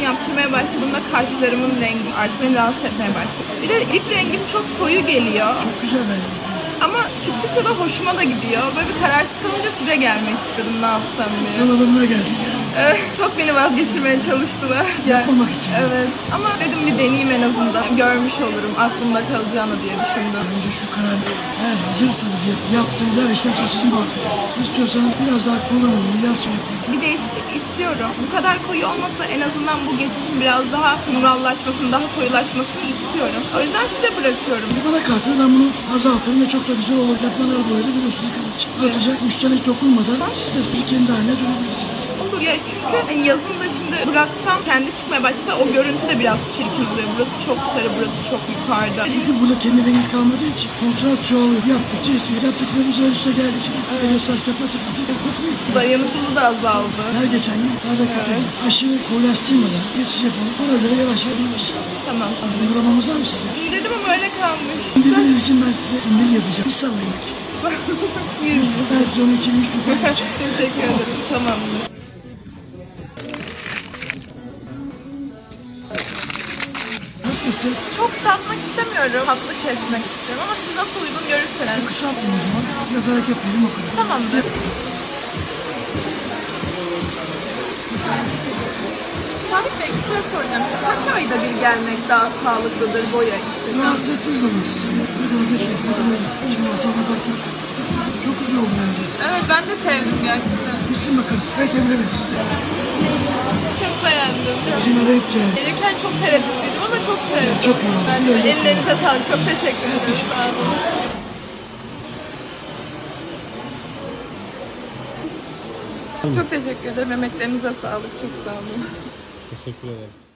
yaptırmaya başladığımda kaşlarımın rengi artık beni rahatsız etmeye başladı. Bir de lip rengim çok koyu geliyor. Çok güzel bence. Ama çıktıkça da hoşuma da gidiyor. Böyle bir kararsız kalınca size gelmek istedim ne yapsam diye. Yol adamına geldik yani. Evet, çok beni vazgeçirmeye çalıştılar. Yapmamak için. Evet. Ama dedim bir deneyeyim en azından. Görmüş olurum aklımda kalacağını diye düşündüm. Önce şu karar eğer hazırsanız yap, yaptığınız her işlem saçınızı mahveder. İstiyorsanız biraz daha kullanın, biraz yapın. Bir değişiklik istiyorum. Bu kadar koyu olmasa en azından bu geçişin biraz daha kumrallaşmasını, daha koyulaşmasını istiyorum. O yüzden size bırakıyorum. Bir bana kalsa ben bunu azaltırım ve çok da güzel olur. Yapılan boyada biliyorsun ne kadar çık. Artacak müşteri dokunmadan siz de kendi haline dönebilirsiniz. Ya çünkü hani yazın da şimdi bıraksam kendi çıkmaya başlasa o görüntü de biraz çirkin oluyor. Burası çok sarı, burası çok yukarıda. Çünkü burada kendi renginiz kalmadığı için kontrast çoğalıyor. Yaptıkça istiyor. Yaptıkça sefer üstüne geldikçe de evet. saç yapma tıkı tıkı kokuyor. Dayanıklılığı da azaldı. Her geçen gün daha da kötü. Aşırı koyulaştırmadan geçiş yapalım. Ona göre yavaş yavaş. Tamam. Uygulamamız var mı sizde? İndirdim ama öyle kalmış. İndirdiğiniz için ben size indirim yapacağım. Bir sallayın bakayım. Yüz. Ben size onu üç bir. Teşekkür ederim. Tamamdır. Keseceğiz? Çok satmak istemiyorum. Tatlı kesmek istiyorum ama siz nasıl uygun görürseniz. Kısaltma o zaman. Biraz hareket verelim o kadar. Tamamdır. Salih Bey bir şey soracağım. Kaç ayda bir gelmek daha sağlıklıdır boya için? Rahatsız ettiği zaman sizi ne kadar geç gelse ne kadar bir faktör Çok güzel oldu bence. Evet ben de sevdim gerçekten. Bitsin bakarız. Belki Emre size. Çok beğendim. Bizim arayıp geldi. Gelirken çok tereddütlüydüm ama çok sevdim. Çok iyi oldu. Ben de ellerinize sağlık. Çok teşekkür ederim. teşekkür Sağ olun. Çok teşekkür ederim. Emeklerinize sağlık. Çok sağ olun. Teşekkür ederiz.